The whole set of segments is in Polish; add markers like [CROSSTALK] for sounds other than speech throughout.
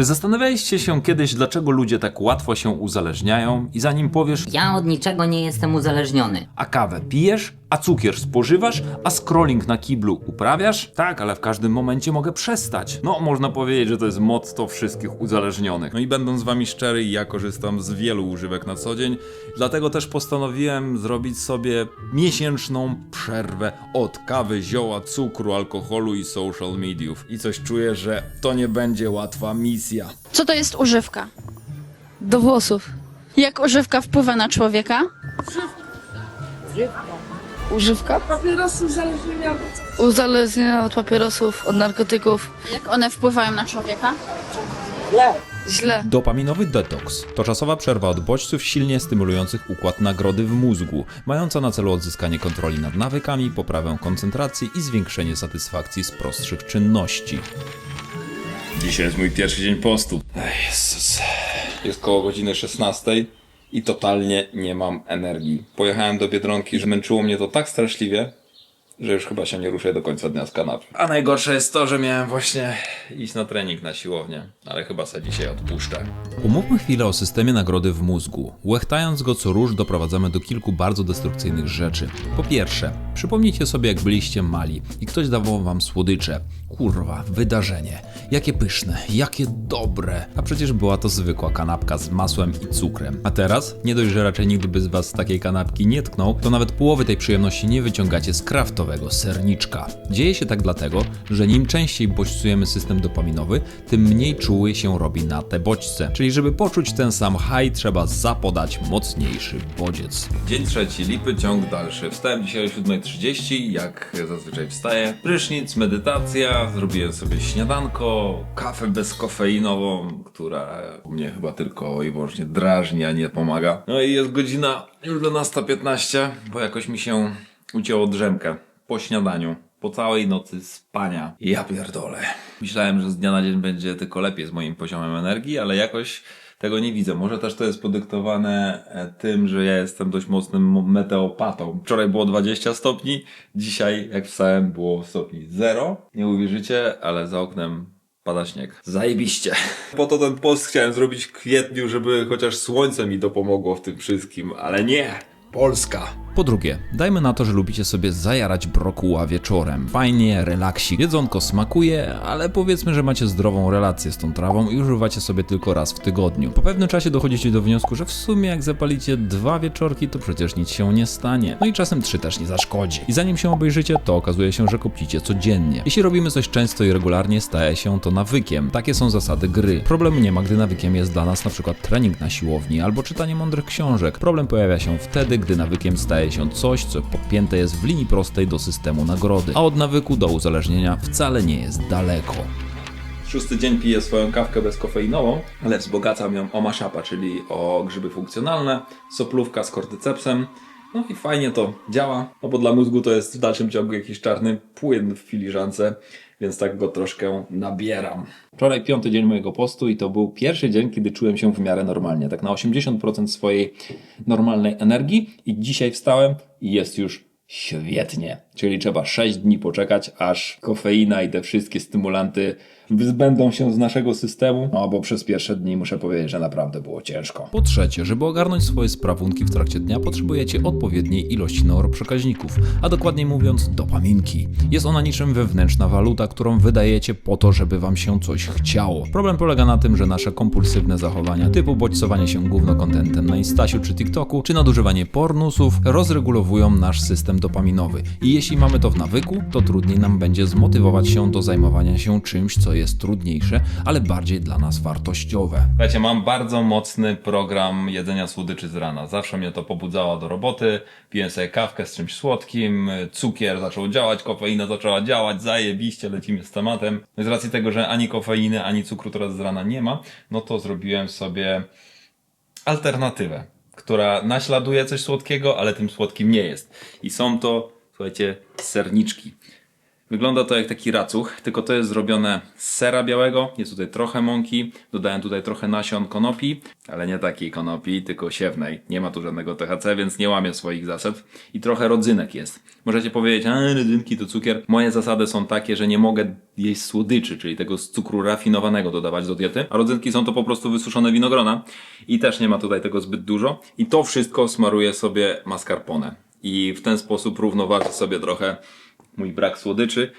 Czy zastanawialiście się kiedyś, dlaczego ludzie tak łatwo się uzależniają i zanim powiesz, Ja od niczego nie jestem uzależniony. a kawę pijesz, a cukier spożywasz, a scrolling na kiblu uprawiasz? Tak, ale w każdym momencie mogę przestać. No, można powiedzieć, że to jest motto wszystkich uzależnionych. No i będąc z wami szczery, ja korzystam z wielu używek na co dzień, dlatego też postanowiłem zrobić sobie miesięczną przerwę od kawy, zioła, cukru, alkoholu i social mediów. I coś czuję, że to nie będzie łatwa misja. Co to jest używka? Do włosów. Jak używka wpływa na człowieka? Używka? Papierosy uzależnienia od Uzależnienia od papierosów, od narkotyków. Jak one wpływają na człowieka? Źle. Dopaminowy detoks to czasowa przerwa od bodźców silnie stymulujących układ nagrody w mózgu, mająca na celu odzyskanie kontroli nad nawykami, poprawę koncentracji i zwiększenie satysfakcji z prostszych czynności. Dzisiaj jest mój pierwszy dzień postu. Ej, Jezus. Jest koło godziny 16 i totalnie nie mam energii. Pojechałem do Biedronki, że męczyło mnie to tak straszliwie, że już chyba się nie ruszę do końca dnia z kanapy. A najgorsze jest to, że miałem właśnie iść na trening na siłownię, ale chyba sobie dzisiaj odpuszczę. Pomówmy chwilę o systemie nagrody w mózgu. Łechtając go co róż doprowadzamy do kilku bardzo destrukcyjnych rzeczy. Po pierwsze, przypomnijcie sobie jak byliście mali i ktoś dawał wam słodycze. Kurwa, wydarzenie. Jakie pyszne, jakie dobre. A przecież była to zwykła kanapka z masłem i cukrem. A teraz, nie dość, że raczej nigdy by z was takiej kanapki nie tknął, to nawet połowy tej przyjemności nie wyciągacie z serniczka. Dzieje się tak dlatego, że im częściej bodźcujemy system dopaminowy, tym mniej czuły się robi na te bodźce. Czyli żeby poczuć ten sam high, trzeba zapodać mocniejszy bodziec. Dzień trzeci, lipy, ciąg dalszy. Wstałem dzisiaj o 7.30, jak zazwyczaj wstaję. Prysznic, medytacja, zrobiłem sobie śniadanko, kawę bezkofeinową, która mnie chyba tylko i wyłącznie drażni, a nie pomaga. No i jest godzina już 12.15, bo jakoś mi się ucięło drzemkę po śniadaniu. Po całej nocy spania. Ja pierdolę. Myślałem, że z dnia na dzień będzie tylko lepiej z moim poziomem energii, ale jakoś tego nie widzę. Może też to jest podyktowane e, tym, że ja jestem dość mocnym meteopatą. Wczoraj było 20 stopni, dzisiaj jak wstałem było stopni 0. Nie uwierzycie, ale za oknem pada śnieg. Zajebiście. [LAUGHS] Po to ten post chciałem zrobić w kwietniu, żeby chociaż słońce mi dopomogło w tym wszystkim, ale nie. Polska. Po drugie, dajmy na to, że lubicie sobie zajarać brokuła wieczorem. Fajnie, relaksik, jedzonko smakuje, ale powiedzmy, że macie zdrową relację z tą trawą i używacie sobie tylko raz w tygodniu. Po pewnym czasie dochodzicie do wniosku, że w sumie jak zapalicie dwa wieczorki, to przecież nic się nie stanie. No i czasem trzy też nie zaszkodzi. I zanim się obejrzycie, to okazuje się, że kopicie codziennie. Jeśli robimy coś często i regularnie, staje się to nawykiem. Takie są zasady gry. Problemu nie ma, gdy nawykiem jest dla nas na przykład trening na siłowni albo czytanie mądrych książek. Problem pojawia się wtedy, gdy nawykiem staje się coś, co podpięte jest w linii prostej do systemu nagrody, a od nawyku do uzależnienia wcale nie jest daleko. Szósty dzień piję swoją kawkę bezkofeinową, ale wzbogacam ją o maszapa, czyli o grzyby funkcjonalne, soplówka z kordycepsem. No i fajnie to działa, no bo dla mózgu to jest w dalszym ciągu jakiś czarny płyn w filiżance, więc tak go troszkę nabieram. Wczoraj piąty dzień mojego postu i to był pierwszy dzień, kiedy czułem się w miarę normalnie, tak na 80% swojej normalnej energii i dzisiaj wstałem i jest już świetnie. Czyli trzeba 6 dni poczekać, aż kofeina i te wszystkie stymulanty wyzbędą się z naszego systemu, no bo przez pierwsze dni muszę powiedzieć, że naprawdę było ciężko. Po trzecie, żeby ogarnąć swoje sprawunki w trakcie dnia, potrzebujecie odpowiedniej ilości neuroprzekaźników, a dokładniej mówiąc dopaminki. Jest ona niczym wewnętrzna waluta, którą wydajecie po to, żeby wam się coś chciało. Problem polega na tym, że nasze kompulsywne zachowania typu bodźcowanie się gównokontentem na Instasiu czy TikToku, czy nadużywanie pornusów rozregulowują nasz system dopaminowy. I jeśli mamy to w nawyku, to trudniej nam będzie zmotywować się do zajmowania się czymś, co jest trudniejsze, ale bardziej dla nas wartościowe. Słuchajcie, mam bardzo mocny program jedzenia słodyczy z rana. Zawsze mnie to pobudzało do roboty. Piłem sobie kawkę z czymś słodkim, cukier zaczął działać, kofeina zaczęła działać, zajebiście, lecimy z tematem. No z racji tego, że ani kofeiny, ani cukru teraz z rana nie ma, no to zrobiłem sobie alternatywę, która naśladuje coś słodkiego, ale tym słodkim nie jest. I są to, słuchajcie, serniczki. Wygląda to jak taki racuch, tylko to jest zrobione z sera białego, jest tutaj trochę mąki, dodałem tutaj trochę nasion konopi, ale nie takiej konopi, tylko siewnej. Nie ma tu żadnego THC, więc nie łamię swoich zasad. I trochę rodzynek jest. Możecie powiedzieć, a rodzynki to cukier. Moje zasady są takie, że nie mogę jeść słodyczy, czyli tego z cukru rafinowanego dodawać do diety, a rodzynki są to po prostu wysuszone winogrona i też nie ma tutaj tego zbyt dużo. I to wszystko smaruję sobie mascarpone. I w ten sposób równoważę sobie trochę mój brak słodyczy.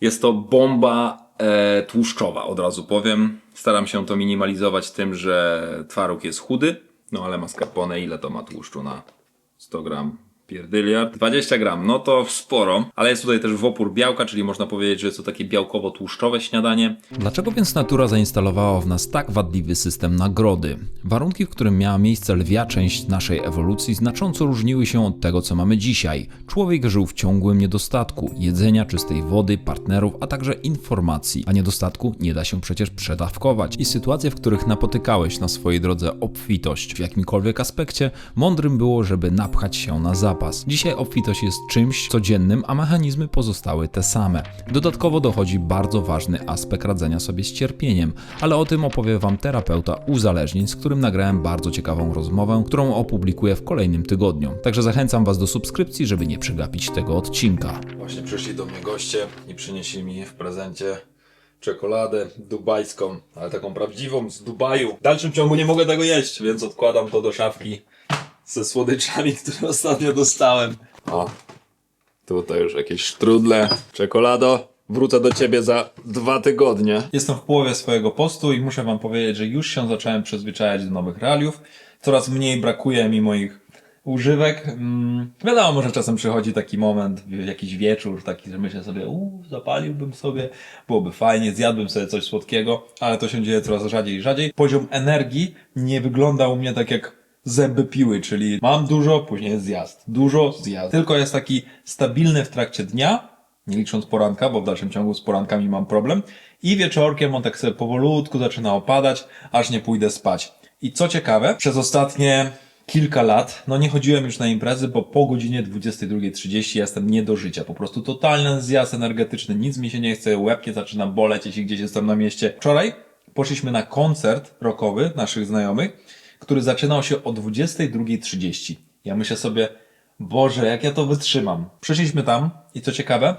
Jest to bomba e, tłuszczowa, od razu powiem. Staram się to minimalizować tym, że twaróg jest chudy, no ale mascarpone ile to ma tłuszczu na 100 gram? Pierdyliard. 20 gram, no to sporo, ale jest tutaj też wopór białka, czyli można powiedzieć, że jest to takie białkowo-tłuszczowe śniadanie. Dlaczego więc natura zainstalowała w nas tak wadliwy system nagrody? Warunki, w którym miała miejsce lwia część naszej ewolucji, znacząco różniły się od tego, co mamy dzisiaj. Człowiek żył w ciągłym niedostatku jedzenia, czystej wody, partnerów, a także informacji. A niedostatku nie da się przecież przedawkować. I sytuacje, w których napotykałeś na swojej drodze obfitość w jakimkolwiek aspekcie, mądrym było, żeby napchać się na Dzisiaj obfitość jest czymś codziennym, a mechanizmy pozostały te same. Dodatkowo dochodzi bardzo ważny aspekt radzenia sobie z cierpieniem, ale o tym opowie Wam terapeuta uzależnień, z którym nagrałem bardzo ciekawą rozmowę, którą opublikuję w kolejnym tygodniu. Także zachęcam Was do subskrypcji, żeby nie przegapić tego odcinka. Właśnie przyszli do mnie goście i przynieśli mi w prezencie czekoladę dubajską, ale taką prawdziwą z Dubaju. W dalszym ciągu nie mogę tego jeść, więc odkładam to do szafki ze słodyczami, które ostatnio dostałem. O, tutaj już jakieś sztrudle. Czekolado, wrócę do ciebie za dwa tygodnie. Jestem w połowie swojego postu i muszę wam powiedzieć, że już się zacząłem przyzwyczajać do nowych realiów. Coraz mniej brakuje mi moich używek. Mm, wiadomo, że czasem przychodzi taki moment, jakiś wieczór, taki, że myślę sobie, uuu, zapaliłbym sobie, byłoby fajnie, zjadłbym sobie coś słodkiego, ale to się dzieje coraz rzadziej i rzadziej. Poziom energii nie wygląda u mnie tak jak zęby piły, czyli mam dużo, później zjazd. Dużo, zjazd. Tylko jest taki stabilny w trakcie dnia, nie licząc poranka, bo w dalszym ciągu z porankami mam problem. I wieczorkiem on tak sobie powolutku zaczyna opadać, aż nie pójdę spać. I co ciekawe, przez ostatnie kilka lat, no nie chodziłem już na imprezy, bo po godzinie 22.30 jestem nie do życia. Po prostu totalny zjazd energetyczny, nic mi się nie chce, łeb nie zaczyna boleć, jeśli gdzieś jestem na mieście. Wczoraj poszliśmy na koncert rockowy naszych znajomych, który zaczynał się o 22.30. Ja myślę sobie, Boże, jak ja to wytrzymam. Przyszliśmy tam i co ciekawe,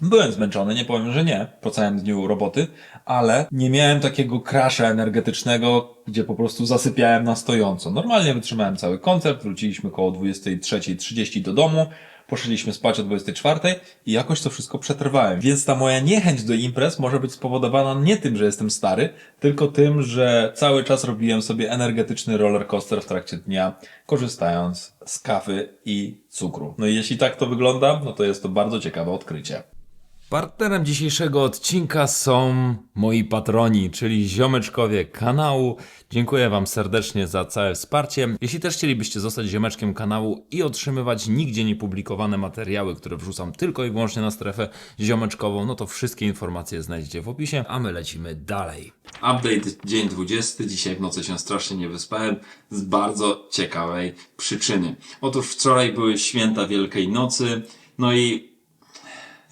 byłem zmęczony, nie powiem, że nie, po całym dniu roboty, ale nie miałem takiego crasha energetycznego, gdzie po prostu zasypiałem na stojąco. Normalnie wytrzymałem cały koncert, wróciliśmy koło 23.30 do domu, poszliśmy spać o 24.00 i jakoś to wszystko przetrwałem. Więc ta moja niechęć do imprez może być spowodowana nie tym, że jestem stary, tylko tym, że cały czas robiłem sobie energetyczny roller coaster w trakcie dnia, korzystając z kawy i cukru. No i jeśli tak to wygląda, no to jest to bardzo ciekawe odkrycie. Partnerem dzisiejszego odcinka są moi patroni, czyli ziomeczkowie kanału. Dziękuję Wam serdecznie za całe wsparcie. Jeśli też chcielibyście zostać ziomeczkiem kanału i otrzymywać nigdzie niepublikowane materiały, które wrzucam tylko i wyłącznie na strefę ziomeczkową, no to wszystkie informacje znajdziecie w opisie, a my lecimy dalej. Update dzień 20. Dzisiaj w nocy się strasznie nie wyspałem z bardzo ciekawej przyczyny. Otóż wczoraj były święta Wielkiej Nocy, no i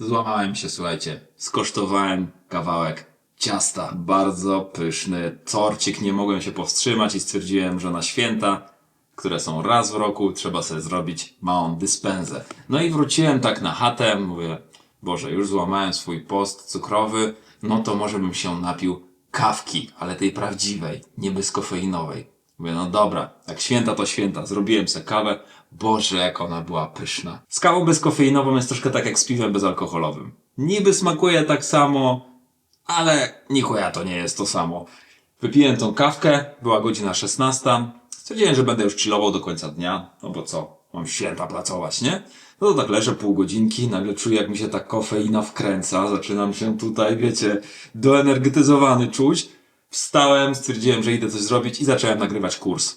Złamałem się, słuchajcie. Skosztowałem kawałek ciasta. Bardzo pyszny torcik. Nie mogłem się powstrzymać i stwierdziłem, że na święta, które są raz w roku, trzeba sobie zrobić małą dyspensę. No i wróciłem tak na chatę. Mówię, Boże, już złamałem swój post cukrowy. No to może bym się napił kawki, ale tej prawdziwej, nie bezkofeinowej. Mówię, no dobra, jak święta to święta. Zrobiłem sobie kawę. Boże, jak ona była pyszna. Z kawą bezkofeinową jest troszkę tak jak z piwem bezalkoholowym. Niby smakuje tak samo, ale nikoja to nie jest to samo. Wypiłem tą kawkę, była godzina 16. Stwierdziłem, że będę już chillował do końca dnia, no bo co, mam święta pracować, nie? No to tak leżę pół godzinki, nagle czuję jak mi się ta kofeina wkręca, zaczynam się tutaj, wiecie, doenergetyzowany czuć. Wstałem, stwierdziłem, że idę coś zrobić i zacząłem nagrywać kurs.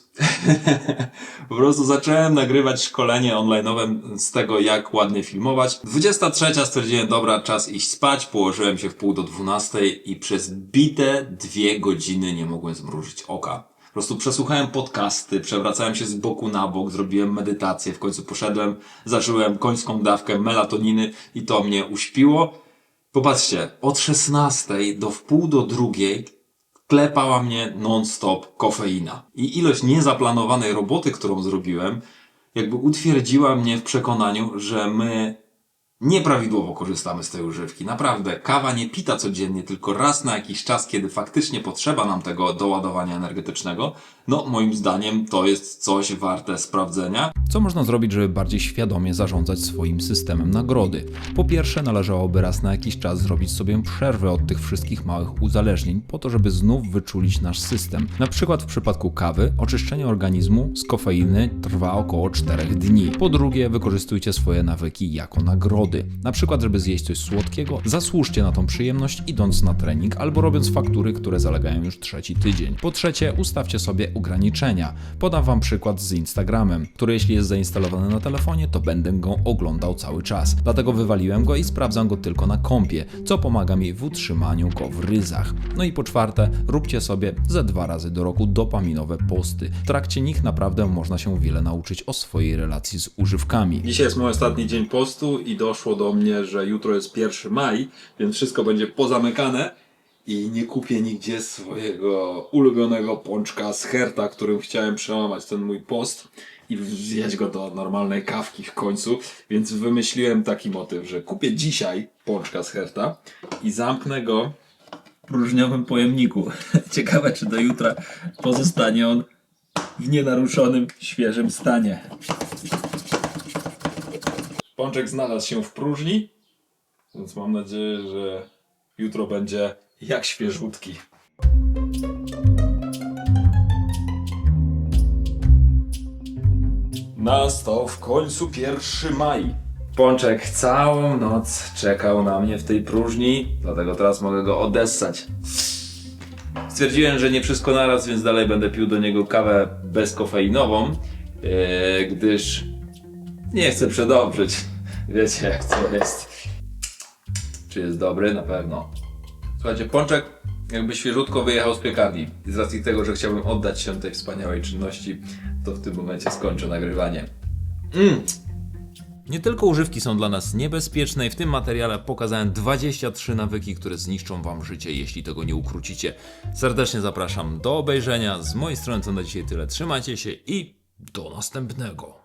[LAUGHS] po prostu zacząłem nagrywać szkolenie online'owe z tego, jak ładnie filmować. 23 stwierdziłem, dobra, czas iść spać. Położyłem się w pół do 12 i przez bite dwie godziny nie mogłem zmrużyć oka. Po prostu przesłuchałem podcasty, przewracałem się z boku na bok, zrobiłem medytację, w końcu poszedłem, zażyłem końską dawkę melatoniny i to mnie uśpiło. Popatrzcie, od 16 do wpół do drugiej klepała mnie non-stop kofeina. I ilość niezaplanowanej roboty, którą zrobiłem, jakby utwierdziła mnie w przekonaniu, że my nieprawidłowo korzystamy z tej używki. Naprawdę, kawa nie pita codziennie, tylko raz na jakiś czas, kiedy faktycznie potrzeba nam tego doładowania energetycznego. No, moim zdaniem to jest coś warte sprawdzenia. Co można zrobić, żeby bardziej świadomie zarządzać swoim systemem nagrody? Po pierwsze, należałoby raz na jakiś czas zrobić sobie przerwę od tych wszystkich małych uzależnień, po to, żeby znów wyczulić nasz system. Na przykład w przypadku kawy, oczyszczenie organizmu z kofeiny trwa około 4 dni. Po drugie, wykorzystujcie swoje nawyki jako nagrody. Na przykład, żeby zjeść coś słodkiego, zasłużcie na tą przyjemność idąc na trening albo robiąc faktury, które zalegają już trzeci tydzień. Po trzecie, ustawcie sobie ograniczenia. Podam Wam przykład z Instagramem, który jeśli jest zainstalowany na telefonie, to będę go oglądał cały czas. Dlatego wywaliłem go i sprawdzam go tylko na kompie, co pomaga mi w utrzymaniu go w ryzach. No i po czwarte, róbcie sobie ze dwa razy do roku dopaminowe posty. W trakcie nich naprawdę można się wiele nauczyć o swojej relacji z używkami. Dzisiaj jest mój ostatni dzień postu i doszło do mnie, że jutro jest 1 maj, więc wszystko będzie pozamykane i nie kupię nigdzie swojego ulubionego pączka z Herta, którym chciałem przełamać ten mój post i zjeść go do normalnej kawki w końcu, więc wymyśliłem taki motyw, że kupię dzisiaj pączka z Herta i zamknę go w próżniowym pojemniku. [LAUGHS] Ciekawe, czy do jutra pozostanie on w nienaruszonym, świeżym stanie. Pączek znalazł się w próżni, więc mam nadzieję, że jutro będzie jak świeżutki. Nastał w końcu 1 maj. Pączek całą noc czekał na mnie w tej próżni, dlatego teraz mogę go odessać. Stwierdziłem, że nie wszystko naraz, więc dalej będę pił do niego kawę bezkofeinową, yy, gdyż nie chcę przedobrzyć. Wiecie jak to jest. Czy jest dobry? Na pewno. Słuchajcie, pączek jakby świeżutko wyjechał z piekarni. I z racji tego, że chciałbym oddać się tej wspaniałej czynności, to w tym momencie skończę nagrywanie. Mm. Nie tylko używki są dla nas niebezpieczne i w tym materiale pokazałem 23 nawyki, które zniszczą wam życie, jeśli tego nie ukrócicie. Serdecznie zapraszam do obejrzenia. Z mojej strony to na dzisiaj tyle. Trzymajcie się i do następnego.